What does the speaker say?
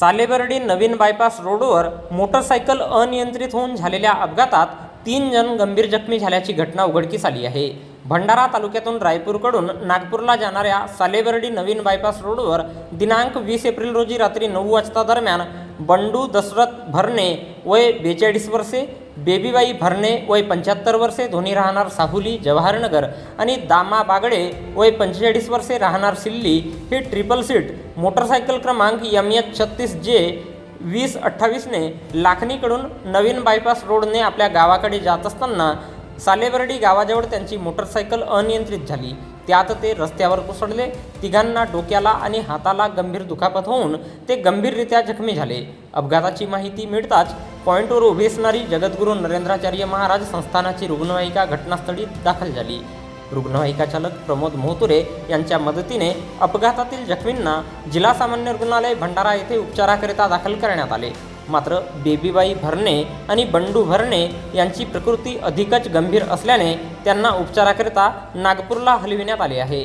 सालेबर्डी नवीन bypass रोडवर motorcycle अनियंत्रित होऊन झालेल्या अपघातात तीन जण गंभीर जखमी झाल्याची घटना उघडकीस आली आहे. भंडारा तालुक्यातून रायपूरकडून नागपूरला जाणाऱ्या सालेबर्डी नवीन बायपास रोडवर दिनांक वीस एप्रिल रोजी रात्री नऊ वाजता दरम्यान बंडू दशरथ भरणे वय बेचाळीस वर्षे बेबीबाई भरणे वय पंच्याहत्तर वर्षे धोनी राहणार साहुली जवाहरनगर आणि दामा बागडे वय पंचेचाळीस वर्षे राहणार सिल्ली. ही ट्रिपल सीट मोटरसायकल क्रमांक एम एच छत्तीस जे वीस अठ्ठावीसने लाखणीकडून नवीन बायपास रोडने आपल्या गावाकडे जात असताना सालेबर्डी गावाजवळ त्यांची मोटरसायकल अनियंत्रित झाली. त्यात ते रस्त्यावर कोसळले. तिघांना डोक्याला आणि हाताला गंभीर दुखापत होऊन ते गंभीररित्या जखमी झाले. अपघाताची माहिती मिळताच पॉईंटवर उभी असणारी जगद्गुरू नरेंद्राचार्य महाराज संस्थानाची रुग्णवाहिका घटनास्थळी दाखल झाली. रुग्णवाहिका चालक प्रमोद मोहतुरे यांच्या मदतीने अपघातातील जखमींना जिल्हा सामान्य रुग्णालय भंडारा येथे उपचाराकरिता दाखल करण्यात आले. मात्र बेबीबाई भरणे आणि बंडू भरणे यांची प्रकृती अधिकच गंभीर असल्याने त्यांना उपचाराकरिता नागपूरला हलविण्यात आले आहे.